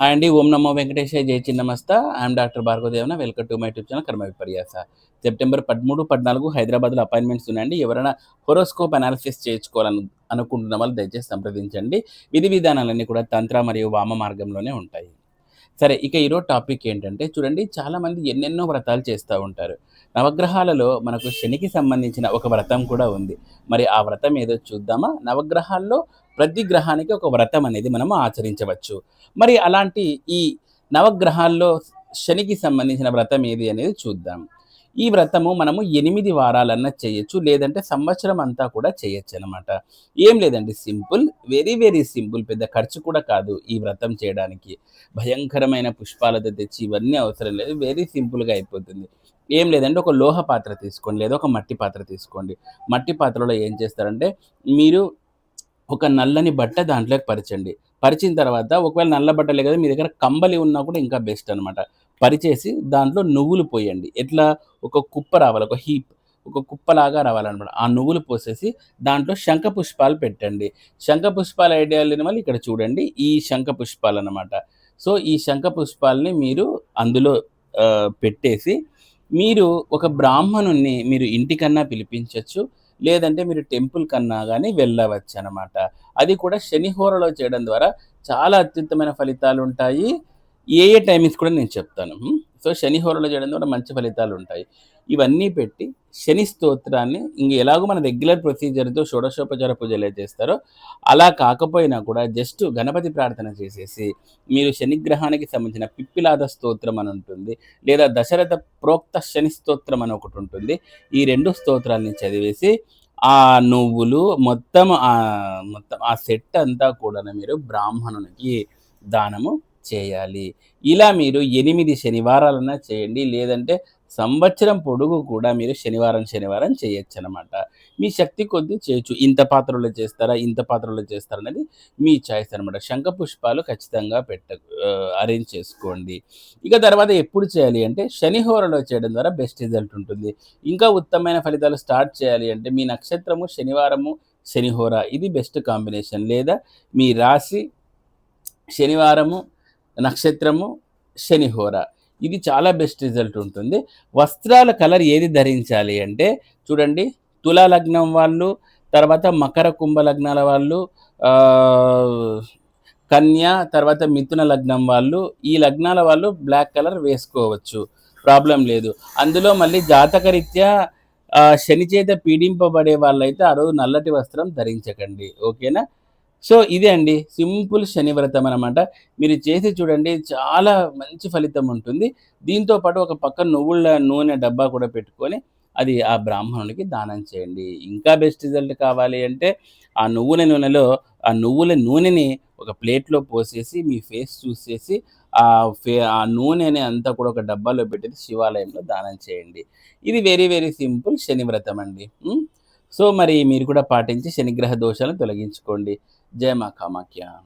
And అండి ఓం నమో వెంకటేశ్వర జై Chinnamasta I'm doctor Bhargavadevana welcome to my tube channel కర్మ విపర్యాస సెప్టెంబర్ పదమూడు పద్నాలుగు హైదరాబాద్లో అపాయింట్మెంట్స్ ఉన్నాయండి. ఎవరైనా హోరోస్కోప్ అనాలిసిస్ చేయించుకోవాలను అనుకుంటున్న వాళ్ళు దయచేసి సంప్రదించండి. విధి విధానాలన్నీ కూడా తంత్ర మరియు వామ మార్గంలోనే ఉంటాయి. సరే ఇక ఈరోజు టాపిక్ ఏంటంటే చూడండి చాలామంది ఎన్నెన్నో వ్రతాలు చేస్తూ ఉంటారు. నవగ్రహాలలో మనకు శనికి సంబంధించిన ఒక వ్రతం కూడా ఉంది. మరి ఆ వ్రతం ఏదో చూద్దామా? నవగ్రహాల్లో ప్రతి గ్రహానికి ఒక వ్రతం అనేది మనం ఆచరించవచ్చు. మరి అలాంటి ఈ నవగ్రహాల్లో శనికి సంబంధించిన వ్రతం ఏది అనేది చూద్దాం. ఈ వ్రతము మనము ఎనిమిది వారాలన్నా చేయొచ్చు లేదంటే సంవత్సరం అంతా కూడా చేయొచ్చు అనమాట ఏం లేదండి సింపుల్ వెరీ వెరీ సింపుల్ పెద్ద ఖర్చు కూడా కాదు ఈ వ్రతం చేయడానికి. భయంకరమైన పుష్పాలతో తెచ్చి ఇవన్నీ అవసరం లేదు వెరీ సింపుల్గా అయిపోతుంది. ఏం లేదంటే ఒక లోహ పాత్ర తీసుకోండి లేదా ఒక మట్టి పాత్ర తీసుకోండి. మట్టి పాత్రలో ఏం చేస్తారంటే మీరు ఒక నల్లని బట్ట దాంట్లోకి పరిచండి. పరిచిన తర్వాత ఒకవేళ నల్ల బట్టలే కదా మీ దగ్గర కంబలి ఉన్నా కూడా ఇంకా బెస్ట్ అనమాట పరిచేసి దాంట్లో నువ్వులు పోయండి. ఎట్లా? ఒక కుప్ప రావాలి ఒక హీప్ ఒక కుప్పలాగా రావాలన్నమాట. ఆ నువ్వులు పోసేసి దాంట్లో శంఖ పుష్పాలు పెట్టండి. శంఖ పుష్పాల ఐడియా లేని వాళ్ళు ఇక్కడ చూడండి ఈ శంఖ పుష్పాలు అనమాట సో ఈ శంఖ పుష్పాలని మీరు అందులో పెట్టేసి మీరు ఒక బ్రాహ్మణుణ్ణి మీరు ఇంటికన్నా పిలిపించవచ్చు లేదంటే మీరు టెంపుల్ కన్నా కానీ వెళ్ళవచ్చు అనమాట అది కూడా శనిహోరలో చేయడం ద్వారా చాలా అత్యుత్తమైన ఫలితాలు ఉంటాయి ఏ ఏ టైమింగ్స్ కూడా నేను చెప్తాను. సో శని హోరలో చేయడం ద్వారా మంచి ఫలితాలు ఉంటాయి. ఇవన్నీ పెట్టి శని స్తోత్రాన్ని ఇంక ఎలాగో మన రెగ్యులర్ ప్రొసీజర్తో షోడశోపచార పూజలు చేస్తారో అలా కాకపోయినా కూడా జస్ట్ గణపతి ప్రార్థన చేసేసి మీరు శనిగ్రహానికి సంబంధించిన పిప్పిలాద స్తోత్రం అని ఉంటుంది లేదా దశరథ ప్రోక్త శని స్తోత్రం అని ఒకటి ఉంటుంది. ఈ రెండు స్తోత్రాలని చదివేసి ఆ నువ్వులు మొత్తం ఆ మొత్తం ఆ సెట్ అంతా కూడా మీరు బ్రాహ్మణునికి దానము చేయాలి. ఇలా మీరు ఎనిమిది శనివారాలన్నా చేయండి. లేదంటే సంవత్సరం పొడుగు కూడా మీరు శనివారం శనివారం చేయొచ్చు అనమాట మీ శక్తి కొద్దీ చేయొచ్చు. ఇంత పాత్రలో చేస్తారా? ఇంత పాత్రలో చేస్తారా? అనేది మీ చాయిస్ అనమాట. శంఖ పుష్పాలు ఖచ్చితంగా పెట్ట అరేంజ్ చేసుకోండి. ఇక తర్వాత ఎప్పుడు చేయాలి అంటే శనిహోరలో చేయడం ద్వారా బెస్ట్ రిజల్ట్ ఉంటుంది. ఇంకా ఉత్తమమైన ఫలితాలు స్టార్ట్ చేయాలి అంటే మీ నక్షత్రము శనివారము శనిహోర ఇది బెస్ట్ కాంబినేషన్. లేదా మీ రాశి శనివారము నక్షత్రము శనిహోర ఇది చాలా బెస్ట్ రిజల్ట్ ఉంటుంది. వస్త్రాల కలర్ ఏది ధరించాలి అంటే చూడండి తులా లగ్నం వాళ్ళు తర్వాత మకర కుంభ లగ్నాల వాళ్ళు కన్య తర్వాత మిథున లగ్నం వాళ్ళు ఈ లగ్నాల వాళ్ళు బ్లాక్ కలర్ వేసుకోవచ్చు. ప్రాబ్లం లేదు. అందులో మళ్ళీ జాతకరీత్యా శని చేత పీడింపబడే వాళ్ళైతే ఆ రోజు నల్లటి వస్త్రం ధరించకండి. ఓకేనా? సో ఇదే అండి సింపుల్ శని వ్రతం అనమాట మీరు చేసి చూడండి చాలా మంచి ఫలితం ఉంటుంది. దీంతో పాటు ఒక పక్క నువ్వుల నూనె డబ్బా కూడా పెట్టుకొని అది ఆ బ్రాహ్మణునికి దానం చేయండి. ఇంకా బెస్ట్ రిజల్ట్ కావాలి అంటే ఆ నువ్వుల నూనెలో ఆ నువ్వుల నూనెని ఒక ప్లేట్లో పోసేసి మీ ఫేస్ చూసేసి ఆ ఫే ఆ నూనెని అంతా కూడా ఒక డబ్బాలో పెట్టేసి శివాలయంలో దానం చేయండి. ఇది వెరీ వెరీ సింపుల్ శని వ్రతం అండి. సో మరి మీరు కూడా పాటించి శనిగ్రహ దోషాలను తొలగించుకోండి. જય માં કામાખ્યા